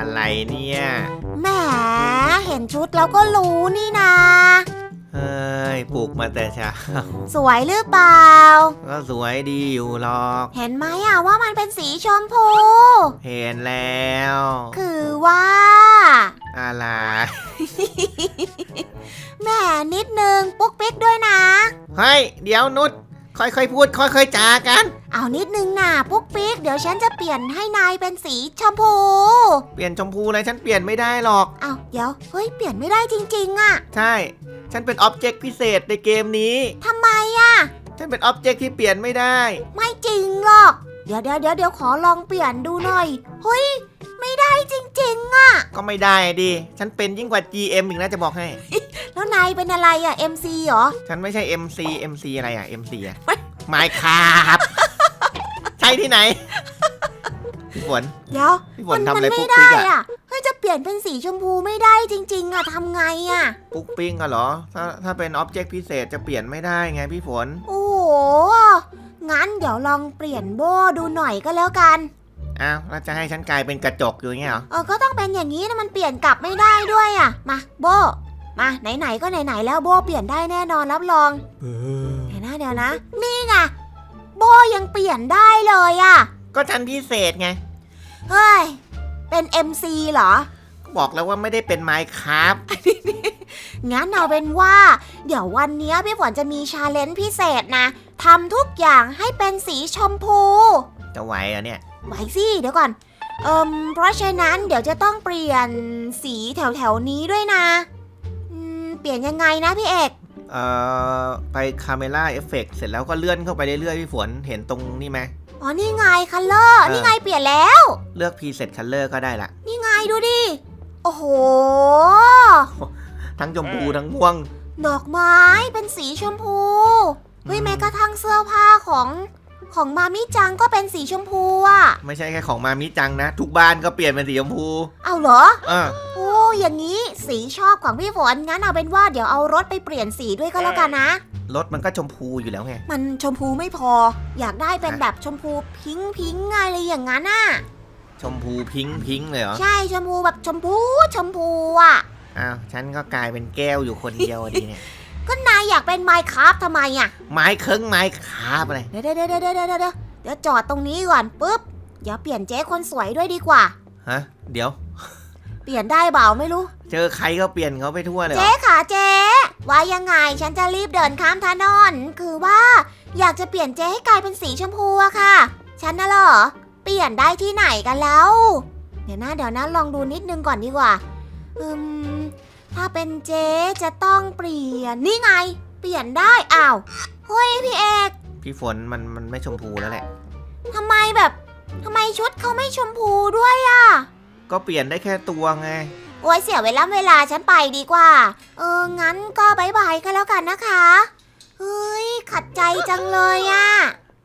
อะไรเนี่ย แหมเห็นชุดแล้วก็รู้นี่นาเฮ้ยปลุกมาแต่เช้า สวยหรือเปล่า ก็สวยดีอยู่หรอก เห็นไหมอะว่ามันเป็นสีชมพู เห็นแล้ว คือว่า อะไร แหมนิดนึงปุ๊กปิ๊กด้วยนะ เฮ้ย เดี๋ยวนุช ค่อยๆพูด ค่อยๆจากัน เอานิดนึงน่ะปุ๊กปิ๊กเดี๋ยวฉันจะเปลี่ยนให้นายเป็นสีชมพู เปลี่ยนชมพูอะไรฉันเปลี่ยนไม่ได้หรอก เอาเดี๋ยวเฮ้ยเปลี่ยนไม่ได้จริงๆอะใช่ ฉันเป็นอ็อบเจกต์พิเศษในเกมนี้ ทำไมอะฉันเป็นอ็อบเจกต์ที่เปลี่ยนไม่ได้ ไม่จริงหรอก เดี๋ยวเดี๋ยวเดี๋ยวเดี๋ยวขอลองเปลี่ยนดูหน่อยเฮ้ย ไม่ได้จริงๆอะก็ไม่ได้ดิ ฉันเป็นยิ่งกว่า GM อีกนะจะบอกให้ แล้วนายเป็นอะไรอะ MC เหรอ ฉันไม่ใช่ MC MC อะไรอะ MC อะไม่ครับใช่ที่ไหน พี่ฝน เดี๋ยวพี่ฝมันนทำมัอะไรไม่ปุ๊กได้ปิ๊กอะอะเฮ้ยจะเปลี่ยนเป็นสีชมพูไม่ได้จริง ๆอะทำไงอะปุ๊กปิ๊กอะเหรอ ถ้าถ้าเป็นอ็อบเจกต์พิเศษจะเปลี่ยนไม่ได้ไงพี่ฝน โอ้โหงั้นเดี๋ยวลองเปลี่ยนโบดูหน่อยก็แล้วกัน อ้าวแล้วจะให้ฉันกลายเป็นกระจกอยู่อย่างเงี้ยเหรอ เออก็ต้องเป็นอย่างนี้นะมันเปลี่ยนกลับไม่ได้ด้วยอะมาโบ มาไหนๆก็ไหนๆแล้วโบเปลี่ยนได้แน่นอนรับรอง เดี๋ยวนะเดี๋ยวนะ นี่ไงโบยังเปลี่ยนได้เลยอะก็ฉันพิเศษไง เฮ้ย เป็น MC เหรอก็บอกแล้วว่าไม่ได้เป็นไมค์ครับงั้นเอาเป็นว่า เดี๋ยววันเนี้ยพี่ฝนจะมีชาเลนจ์พิเศษนะทำทุกอย่างให้เป็นสีชมพู จะไหวเหรอเนี่ย ไหวสิเดี๋ยวก่อนเอิมเพราะฉะนั้นเดี๋ยวจะต้องเปลี่ยนสีแถวแถวๆนี้ด้วยนะอืมเปลี่ยนยังไงนะพี่เอกเอ่อไปคาเมล่าเอฟเฟกเสร็จแล้วก็เลื่อนเข้าไปเรื่อยๆพี่ฝนเห็นตรงนี่ไหม อ๋อนี่ไงคัลเลอร์เออ นี่ไงเปลี่ยนแล้วเลือกพ r เ s ตคัลเลอร์ก็ได้ละ นี่ไงดูดิโอ้โห ทั้งชมพูทั้งม่วง ดอกไม้เป็นสีชมพูเฮ้ยอืม แม้กระทั่งเสื้อผ้าของ ของมามิจังก็เป็นสีชมพูอะไม่ใช่แค่ของมามิจังนะ ทุกบ้านก็เปลี่ยนเป็นสีชมพูเอาเหรอ เออโอ้อย่างนี้สีชอบของพี่ฝนงั้นเอาเป็นว่าเดี๋ยวเอารถไปเปลี่ยนสีด้วยก็แล้วกันนะ รถมันก็ชมพูอยู่แล้วไง มันชมพูไม่พอ อยากได้เป็นฮะแบบชมพูพิงค์พิงค์อะไรอย่างนั้นน่ะชมพูพิงค์พิงค์เลยเหรอ ใช่ชมพูแบบชมพูชมพูอะอ้าวฉันก็กลายเป็นแก้วอยู่คนเดียวอะดีเนี่ย ก็นายอยากเป็นไมค์ครับทำไมอะไม้เคิงไม้คาบอะไรเดี๋ยวเดี๋ยวเดี๋ยวเดี๋ยวเดี๋ยวเดี๋ยวเดี๋ยวจอดตรงนี้ก่อนปุ๊บเดี๋ยวเปลี่ยนเจ๊คนสวยด้วยดีกว่า ฮะ เดี๋ยว เปลี่ยนได้เปล่าไม่รู้ เจอใครก็เปลี่ยนเขาไปทั่วเลยเหรเจ๊อค่ะเจ๊ว่ายังไงฉันจะรีบเดินข้ามถนนคือว่าอยากจะเปลี่ยนเจ๊ให้กลายเป็นสีชมพูอะค่ะ ฉันน่ะเหรอ เปลี่ยนได้ที่ไหนกันแล้ว เดี๋ยวนะเดี๋ยวนะลองดูนิดนึงก่อนดีกว่าอืม ถ้าเป็นเจ๊จะต้องเปลี่ยน นี่ไง เปลี่ยนได้อ้าวเฮ้ยพี่เอกพี่ฝนมันมันไม่ชมพูแล้วแหละ ทำไมแบบทำไมชุดเขาไม่ชมพูด้วยอะก็เปลี่ยนได้แค่ตัวไง โอ้ยเสียเวลาเวลาฉันไปดีกว่า เออ งั้นก็บายบายกันแล้วกันนะคะเฮ้ยขัดใจจังเลยอะ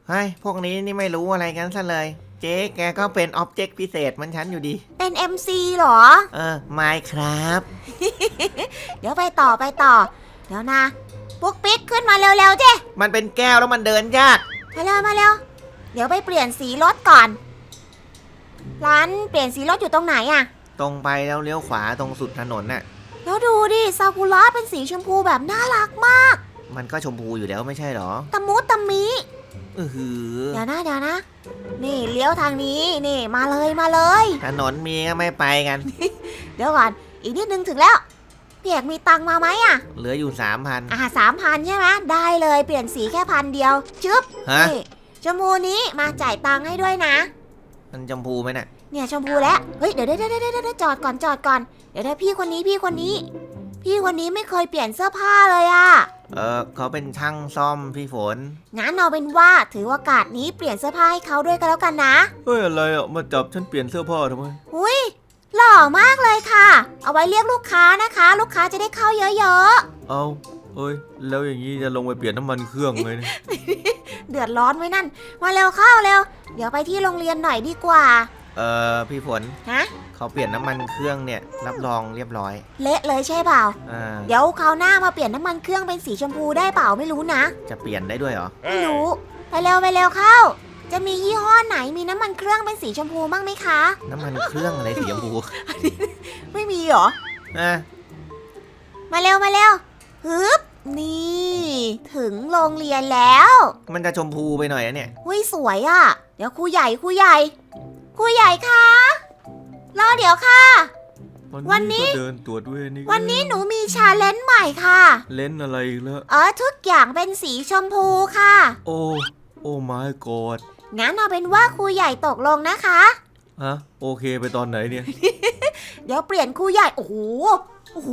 เฮ้ย พวกนี้นี่ไม่รู้อะไรกันซะเลย เจ๊แกก็เป็นอ็อบเจกต์พิเศษเหมันฉันอยู่ดี เป็น MC เหรอ เออไม่ครับ เดี๋ยวไปต่อไปต่อ เดี๋ยวนะปุ๊กปิ๊กขึ้นมาเร็วๆเจ้มันเป็นแก้วแล้วมันเดินยาก มาเร็วมาเร็ว เดี๋ยวไปเปลี่ยนสีรถก่อนร้านเปลี่ยนสีรถอยู่ตรงไหนอะตรงไปแล้วเลี้ยวขวาตรงสุดถนนน่ะ แล้วดูดิซากุระเป็นสีชมพูแบบน่ารักมากมันก็ชมพูอยู่แล้วไม่ใช่เหรอ ตะมุตะมิ เออหือเดี๋ยวนะเดี๋ยวนะ นี่เลี้ยวทางนี้ นี่มาเลยมาเลย ถนนมีก็ไม่ไปกัน เดี๋ยวก่อน อีกนิดนึงถึงแล้วพี่เอกมีตังค์มาไหมอะ เหลืออยู่สามพันอ่าสามพันใช่ไหมได้เลยเปลี่ยนสีแค่พันเดียว ชึบฮะ นี่ชมพูนี้มาจ่ายตังค์ให้ด้วยนะ มันชมพูไหมน่ะ เนี่ยชมพูแล้วเฮ้ยเดี๋ยวเดี๋ยวเดี๋ยวเดี๋ยวเดี๋ยวจอดก่อนจอดก่อนเดี๋ยวเดี๋ยวพี่คนนี้พี่คนนี้ พี่คนนี้ไม่เคยเปลี่ยนเสื้อผ้าเลยอะ เออเขาเป็นช่างซ่อมพี่ฝน งั้นเอาเป็นว่าถือโอกาสนี้เปลี่ยนเสื้อผ้าให้เขาด้วยก็แล้วกันนะ เฮ้ยอะไรอะมาจับฉันเปลี่ยนเสื้อผ้าทำไม อุ้ยหล่อมากเลยค่ะ เอาไว้เรียกลูกค้านะคะ ลูกค้าจะได้เข้าเยอะๆเอาเอ้ย แล้วอย่างนี้จะลงไปเปลี่ยนน้ำมันเครื่องเลยนะเดือดร้อนไว้นั่น มาเร็วเข้าเร็ว เดี๋ยวไปที่โรงเรียนหน่อยดีกว่า เออพี่ฝนฮะเขาเปลี่ยนน้ำมันเครื่องเนี่ยรับรองเรียบร้อยเละเลยใช่เปล่า อ่าเดี๋ยวคราวหน้ามาเปลี่ยนน้ำมันเครื่องเป็นสีชมพูได้เปล่าไม่รู้นะ จะเปลี่ยนได้ด้วยเหรอไม่รู้ ไปเร็วไปเร็วเข้าเจจะมียี่ห้อไหนมีน้ำมันเครื่องเป็นสีชมพูบ้างไหมคะ น้ำมันเครื่องอะไรสีชมพูไม่มีเหรอ อะมาเร็วมาเร็วฮึบนี่ ถึงโรงเรียนแล้วมันจะชมพูไปหน่อยอะเนี่ย หุ้ยสวยอะ่ะ เดี๋ยวครูใหญ่ครูใหญ่ ครูใหญ่คะรอเดี๋ยวค่ะ วันนี้ ก็เดินตรวจเวรนี่วันนี้หนูมีชาเลนจ์ใหม่ค่ะ เล่นอะไรอีกแล้ว เออทุกอย่างเป็นสีชมพูค่ะ โอ้ โอ้ my god งั้นเอาเป็นว่าครูใหญ่ตกลงนะคะ ฮะ โอเคไปตอนไหนเนี่ย เดี๋ยวเปลี่ยนครูใหญ่ โอ้โห โอ้โห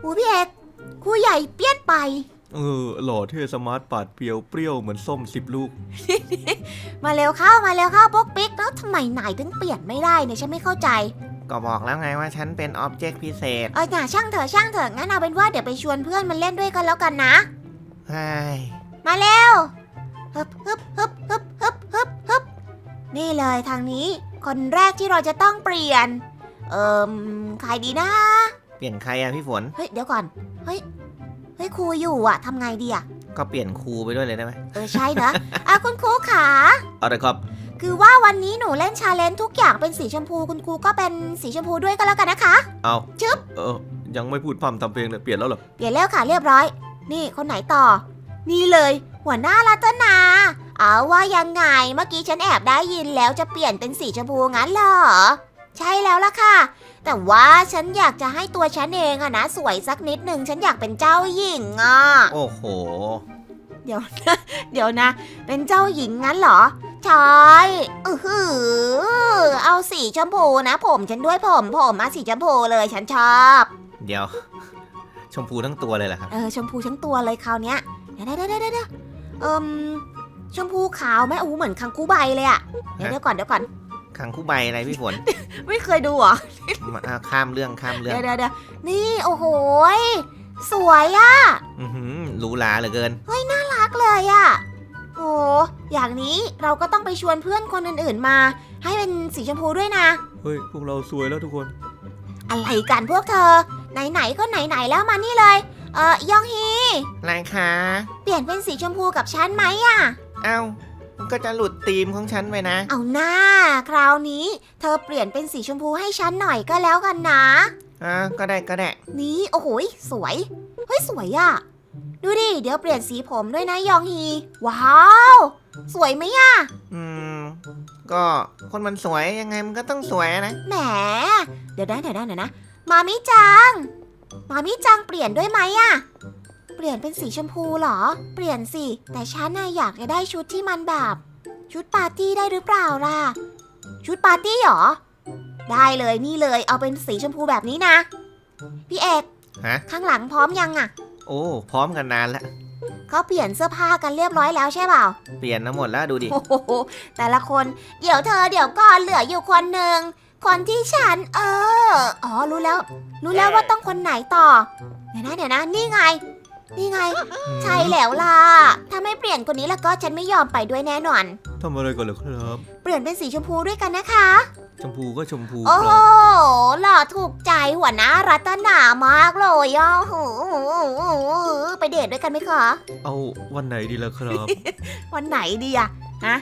โอ้พี่เอกครูใหญ่เปลี่ยนไป เออหล่อเท่สมาร์ทปาดเปรียวเปรี้ยวเหมือนส้มสิบลูก มาเร็วเข้ามาเร็วเข้าปุ๊กปิ๊กแล้วทำไมนายถึงเปลี่ยนไม่ได้เนี่ยฉันไม่เข้าใจก็บอกแล้วไงว่าฉันเป็นอ็อบเจกต์พิเศษเออน่ะช่างเถอะช่างเถอะงั้นเอาเป็นว่าเดี๋ยวไปชวนเพื่อนมันเล่นด้วยกันแล้วกันนะใช่มาเร็วฮึบฮึบฮึบฮึบฮึบฮึบฮึบนี่เลยทางนี้ คนแรกที่เราจะต้องเปลี่ยน เอ่มใครดีนะ เปลี่ยนใครอะพี่ฝน เฮ้ยเดี๋ยวก่อน เฮ้ย เฮ้ยครูอยู่อะทำไงดีอะก็เปลี่ยนครูไปด้วยเลยได้ไหมเออใช่นะอะคุณครูขาเอาละครับ คือว่าวันนี้หนูเล่นชาเลนจ์ทุกอย่างเป็นสีชมพูคุณครูก็เป็นสีชมพูด้วยก็แล้วกันนะคะเอาจึ๊บเออยังไม่พูดพร่ำทำเพลงเลยเปลี่ยนแล้วเหรอเปลี่ยนแล้วค่ะเรียบร้อย นี่คนไหนต่อ นี่เลย หัวหน้ารัตนา เอาว่ายังไงเมื่อกี้ฉันแอบได้ยินแล้วจะเปลี่ยนเป็นสีชมพูงั้นเหรอ ใช่แล้วล่ะค่ะ แต่ว่าฉันอยากจะให้ตัวฉันเองอะนะสวยสักนิดหนึ่งฉันอยากเป็นเจ้าหญิงอะโอ้โห เดี๋ยวนะเดี๋ยวนะ เป็นเจ้าหญิงงั้นเหรอใช่อือหือเอาสีชมพูนะ ผมฉันด้วยผมผมมาสีชมพูเลยฉันชอบ เดี๋ยว ชมพูทั้งตัวเลยเหรอครับ เออชมพูทั้งตัวเลยคราวเนี้ยเดี๋ยวเดี๋ยวเดี๋ยวเดี๋ยวเอิมชมพูขาวไหมโอ้โหเหมือนคังคูใบเลยอะเดี๋ยวฮะเดี๋ยวก่อนเดี๋ยวก่อน ขังคู่ใบอะไรพี่ฝนไม่เคยดูเหรอ มาอะข้ามเรื่องข้ามเรื่องเดี๋ยวเดี๋ยวเดี๋ยวนี่โอ้โหยสวยอะอือหือหรูหราเหลือเกิน รักเลยอะโอ้อย่างนี้เราก็ต้องไปชวนเพื่อนคนอื่นๆมา ให้เป็นสีชมพูด้วยนะ เฮ้ย พวกเราสวยแล้วทุกคน อะไรกันพวกเธอ ไหนๆก็ไหนๆแล้วมานี่เลย เออยองฮี อะไรคะ เปลี่ยนเป็นสีชมพูกับฉันไหมอะเอ้า มันก็จะหลุดธีมของฉันไปนะ เอาหน้า คราวนี้ เธอเปลี่ยนเป็นสีชมพูให้ฉันหน่อยก็แล้วกันนะ อะก็ได้ก็ได้ นี่โอ้โหยสวย เฮ้ย สวยอะดูดิ เดี๋ยวเปลี่ยนสีผมด้วยนะยองฮี ว้าว สวยไหมอะอืม ก็คนมันสวยยังไงมันก็ต้องสวยนะ แหม เดี๋ยวนะเดี๋ยวนะเดี๋ยวนะ มามิจัง มามิจังเปลี่ยนด้วยไหมอะเปลี่ยนเป็นสีชมพูเหรอ เปลี่ยนสิ แต่ฉันน่ะอยากจะได้ชุดที่มันแบบ ชุดปาร์ตี้ได้หรือเปล่าล่ะ ชุดปาร์ตี้เหรอ ได้เลยนี่เลย เอาเป็นสีชมพูแบบนี้นะ พี่เอกฮะ ข้างหลังพร้อมยังอะโอ้ พร้อมกันนานแล้วเขาเปลี่ยนเสื้อผ้ากันเรียบร้อยแล้วใช่เปล่า เปลี่ยนทั้งหมดแล้วดูดิ โอ้โหแต่ละคนเดี๋ยวเธอเดี๋ยวก่อนเหลืออยู่คนหนึ่งคนที่ฉัน เออ อ๋อรู้แล้ว รู้แล้วว่าต้องคนไหนต่อ เดี๋ยวนะเดี๋ยวนะนี่ไง นี่ไง ใช่แล้วล่ะ ถ้าไม่เปลี่ยนคนนี้แล้วก็ฉันไม่ยอมไปด้วยแน่นอน ทำอะไรก่อนเหรอครับ เปลี่ยนเป็นสีชมพูด้วยกันนะคะ ชมพูก็ชมพูโอ้คโหรับหล่อถูกใจหัวหน้ารัตนามากเลยอะโอ้โหไปเดทด้วยกันไหมคะ เอาวันไหนดีล่ะครับ วันไหนดีอะฮะ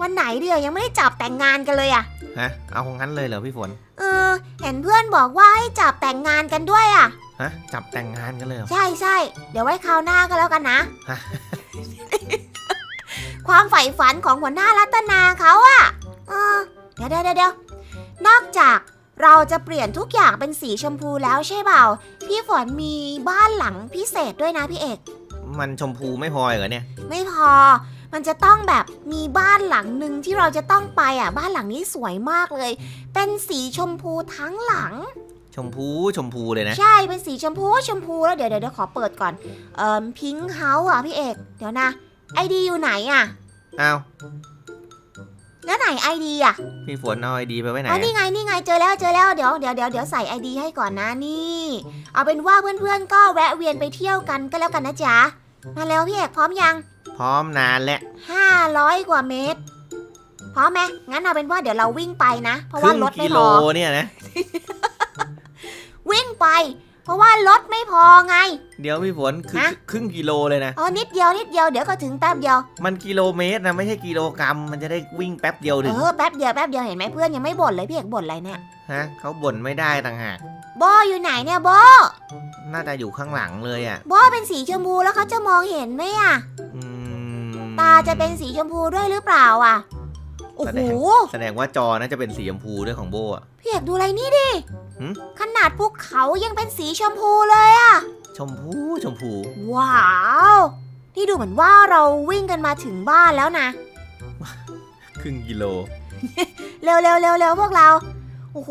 วันไหนดีอะยังไม่ได้จับแต่งงานกันเลยอะฮะ เอางั้นเลยเหรอพี่ฝน เออ เห็นเพื่อนบอกว่าให้จับแต่งงานกันด้วยอะ ฮะจับแต่งงานกันเลยเหรอ ใช่ใช่เดี๋ยวไว้คราวหน้าก็แล้วกันนะ ฮะ ความใฝ่ฝันของหัวหน้ารัตนาเขาอะเออเดี๋ยวเดี๋ยวเดี๋ยวเดี๋ยวนอกจากเราจะเปลี่ยนทุกอย่างเป็นสีชมพูแล้วใช่เปล่า พี่ฝนมีบ้านหลังพิเศษด้วยนะพี่เอก มันชมพูไม่พอเหรอเนี่ย ไม่พอ มันจะต้องแบบมีบ้านหลังหนึ่งที่เราจะต้องไปอะ บ้านหลังนี้สวยมากเลย เป็นสีชมพูทั้งหลัง ชมพูชมพูเลยนะ ใช่เป็นสีชมพูชมพูแล้วเดี๋ยวเดี๋ยวเดี๋ยวขอเปิดก่อนเอ่อพิงค์เฮาส์อะพี่เอก เดี๋ยวนะไอดีอยู่ไหนอะเอาแล้วไหนไอดีอะพี่ฝนเอาไอดีไปไว้ไหนอ๋ออะนี่ไงนี่ไงเจอแล้วเจอแล้วเดี๋ยวเดี๋ยวเดี๋ยวเดี๋ยวใส่ไอดีให้ก่อนนะนี่ เอาเป็นว่าเพื่อนๆก็แวะเวียนไปเที่ยวกันก็แล้วกันนะจ๊ะมาแล้วพี่เอกพร้อมยัง พร้อมนานแล้ว500กว่าเมตรพร้อมไหมงั้นเอาเป็นว่าเดี๋ยวเราวิ่งไปนะ เพราะคว่ารึ่งรถไม่กิพโลอเนี่ยนะ วิ่งไป เพราะว่ารถไม่พอไง เดี๋ยวพี่ฝนคือฮะ ครึ่งกิโลเลยนะเออนิดเดียวนิดเดียวเดี๋ยวก็ถึงแป๊บเดียว มันกิโลเมตรนะไม่ใช่กิโลกรัม มันจะได้วิ่งแป๊บเดียวถึเองอแป๊บเดียวแป๊บเดียวเห็นไหมเพื่อนยังไม่บ่นเลยพี่เอกบ่นอะไรเนี่ยฮะเขาบ่นไม่ได้ต่างหากโบอยู่ไหนเนี่ยโบน่าจะอยู่ข้างหลังเลยอะโบเป็นสีชมพูแล้วเขาจะมองเห็นไหมอะ อืมตาจะเป็นสีชมพูด้วยหรือเปล่าอะโอ้แสโหดงแสดงว่าจอน่าจะเป็นสีชมพูด้วยของโบอะพี่เอกดูอะไรนี่ดิหึ ขนาดภูเขายังเป็นสีชมพูเลยอะชมพูชมพู ว้าว นี่ดูเหมือนว่าเราวิ่งกันมาถึงบ้านแล้วนะ ครึ่งกิโล เร็วเร็วเร็วเร็วพวกเรา โอ้โห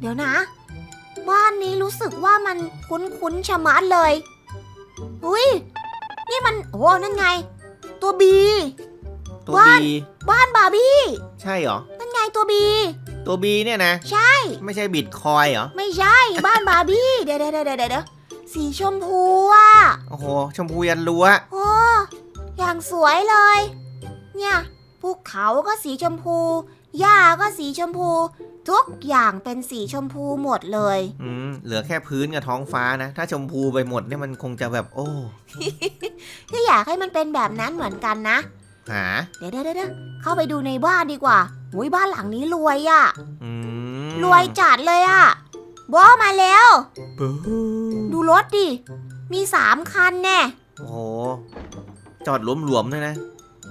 เดี๋ยวนะ บ้านนี้รู้สึกว่ามันคุ้นคุ้นๆชะมัดเลย อุ้ย นี่มัน โอ้นั่นไง ตัวบี ตัวบ้าน บี บ้านบาร์บี้ ใช่เหรอ นั่นไงตัวบี ตัวบีเนี่ยนะ ใช่ ไม่ใช่บิตคอยน์เหรอ ไม่ใช่ บ้านบาร์บี้ เดี๋ยวเดี๋ยวเดี๋ยวเดี๋ยวสีชมพูอะ โอ้โห ชมพูยันรั้วโอ้อย่างสวยเลย เนี่ยภูเขาก็สีชมพู หญ้าก็สีชมพู ทุกอย่างเป็นสีชมพูหมดเลย อืม เหลือแค่พื้นกับท้องฟ้านะ ถ้าชมพูไปหมดเนี่ยมันคงจะแบบ โอ้ที่อยากให้มันเป็นแบบนั้นเหมือนกันนะ หา เดี๋ยวเดี๋ยวเดี๋ยวเข้าไปดูในบ้านดีกว่าอุ้ยบ้านหลังนี้รวยอะ่ะอืมรวยจัดเลยอะ่ะบอมาแล้วปูดูรถดิ มีสามคันแน่โอ้โห จอดหลวมๆด้วยนะ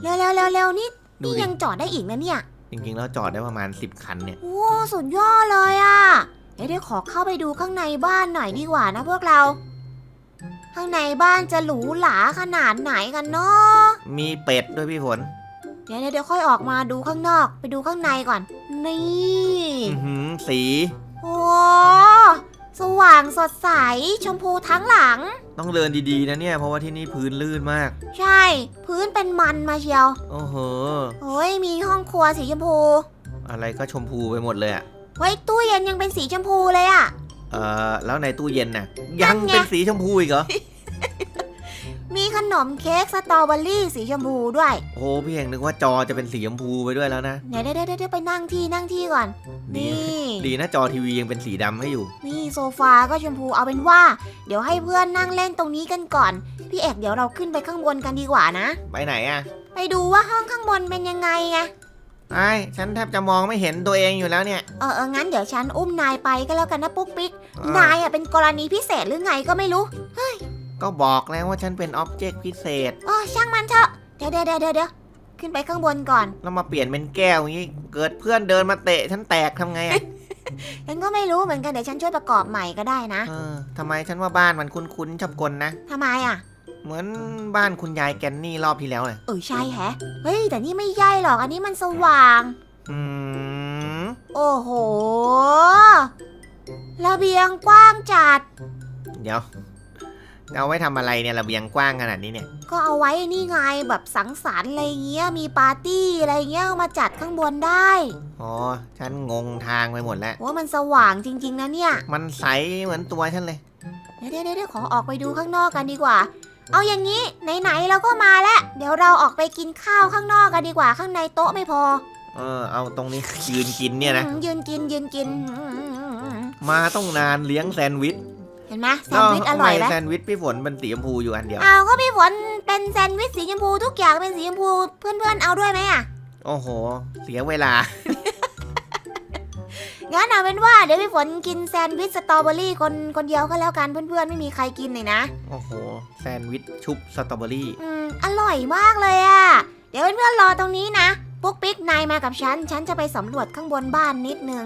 เร็วเร็วเร็วเร็วนี่ดูนี่ดิ ยังจอดได้อีกนะเนี่ย จริงๆ แล้วจอดได้ประมาณ 10 คันเนี่ย โอ้สุดยอดเลยอะ่ะเดี๋ยวเดี๋ยวขอเข้าไปดูข้างในบ้านหน่อยดีกว่านะพวกเรา ข้างในบ้านจะหรูหราขนาดไหนกันเนาะ มีเป็ดด้วยพี่ฝนเดี๋ยวเดี๋ยวเดี๋ยวค่อยออกมาดูข้างนอก ไปดูข้างในก่อน นี่อือหือสีโอ้สว่างสดใส ชมพูทั้งหลัง ต้องเดินดีๆนะเนี่ย เพราะว่าที่นี่พื้นลื่นมาก ใช่ พื้นเป็นมันมาเชียวโอ้โห โอ้ยมีห้องครัวสีชมพูอะไรก็ชมพูไปหมดเลยอะเฮ้ยตู้เย็นยังเป็นสีชมพูเลยอะ เอ่อแล้วในตู้เย็นน่ะ ยังนั่นไง เป็นสีชมพูอีกเหรอ มีขนมเค้กสตรอเบอรี่สีชมพูด้วยโอ้โหพี่เองนึกว่าจอจะเป็นสีชมพูไปด้วยแล้วนะ เดี๋ยวเดี๋ยวเดี๋ยวเดี๋ยวไปนั่งที่นั่งที่ก่อนดีนี่ ดีนะจอทีวียังเป็นสีดำให้อยู่ นี่โซฟาก็ชมพูเอาเป็นว่า เดี๋ยวให้เพื่อนนั่งเล่นตรงนี้กันก่อน พี่เอกเดี๋ยวเราขึ้นไปข้างบนกันดีกว่านะ ไปไหนอะไปดูว่าห้องข้างบนเป็นยังไงไง ไอ้ฉันแทบจะมองไม่เห็นตัวเองอยู่แล้วเนี่ยเออเอองั้นเดี๋ยวฉันอุ้มนายไปก็แล้วกันนะปุ๊กปิ๊ก อะนายอะเป็นกรณีพิเศษหรือไงก็ไม่รู้ ก็บอกแล้วว่าฉันเป็นอ็อบเจกต์พิเศษอ๋อช่างมันเถอะเดี๋ยวเดี๋ยวเดี๋ยวเดี๋ยวเดี๋ยวขึ้นไปข้างบนก่อน แล้วมาเปลี่ยนเป็นแก้วอย่างนี้ เกิดเพื่อนเดินมาเตะฉันแตกทำไงอะฉันก็ไม่รู้เหมือนกันเดี๋ยวฉันช่วยประกอบใหม่ก็ได้นะเออทำไมฉันว่าบ้านมันคุ้นๆชอบกลนะ ทำไมอะ เหมือนบ้านคุณยายแกนนี่รอบที่แล้วเลย เออใช่แฮะ เฮ้ย แต่นี่ไม่ใช่หรอก อันนี้มันสว่าง อืม โอ้โห ระเบียงกว้างจัด เดี๋ยว เอาไว้ทำอะไรเนี่ยระเบียงกว้างขนาดนี้เนี่ย ก็เอาไว้นี่ไงแบบสังสรรค์อะไรเงี้ย มีปาร์ตี้อะไรเงี้ยเอามาจัดข้างบนได้อ๋อ ฉันงงทางไปหมดแล้ว ว่ามันสว่างจริง ๆ นะเนี่ย มันใสเหมือนตัวฉันเลย เดี๋ยวเดี๋ยวเดี๋ยวขอออกไปดูข้างนอกกันดีกว่า เอาอย่างนี้ไหนๆเราก็มาแล้วเดี๋ยวเราออกไปกินข้าวข้างนอกกันดีกว่าข้างในโต๊ะไม่พอ เออ เอาตรงนี้ ยืนกินเนี่ยนะอืมยืนกินยืนกินอืมมาต้องนานเลี้ยงแซนด์วิช เห็นไหมแซนด์วิชอร่อยไหมทำแซนด์วิชพี่ฝนเป็นสีชมพูอยู่อันเดียวเอาก็พี่ฝนเป็นแซนด์วิชสีชมพูทุกอย่างเป็นสีชมพูเพื่อนๆเอาด้วยไหมอะ โอ้โห เสียเวลา งั้นเอาเป็นว่าเดี๋ยวพี่ฝนกินแซนด์วิชสตรอเบอรี่คนคนเดียวก็แล้วกันเพื่อนๆไม่มีใครกินเลยนะ โอ้โห แซนด์วิชชุบสตรอเบอรี่ อืมอร่อยมากเลยอะ เดี๋ยวเพื่อนๆรอตรงนี้นะ ปุ๊กปิ๊กนายมากับฉัน ฉันจะไปสำรวจข้างบนบ้านนิดนึง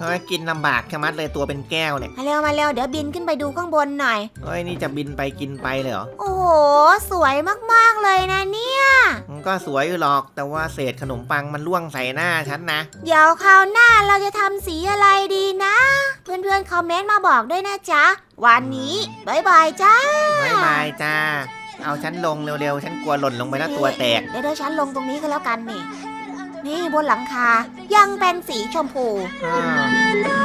เฮ้ยกินลำบากแค่มัดเลยตัวเป็นแก้วเนี่ยมาเร็วมาเร็วเดี๋ยวบินขึ้นไปดูข้างบนหน่อย เฮ้ยนี่จะบินไปกินไปเลยเหรอโอ้โห สวยมากๆเลยนะเนี่ย มันก็สวยอยู่หรอกแต่ว่าเศษขนมปังมันล่วงใส่หน้าฉันนะ เดี๋ยวคราวหน้าเราจะทำสีอะไรดีนะ เพื่อนๆคอมเมนต์มาบอกด้วยนะจ๊ะ วันนี้บายบายจ้าบายบายจ้า เอาฉันลงเร็วๆ ฉันกลัวหล่นลงไปแล้วตัวแตก เดี๋ยวเดี๋ยวฉันลงตรงนี้ก็แล้วกันนี่ นี่บนหลังคา ยังเป็นสีชมพู อ่า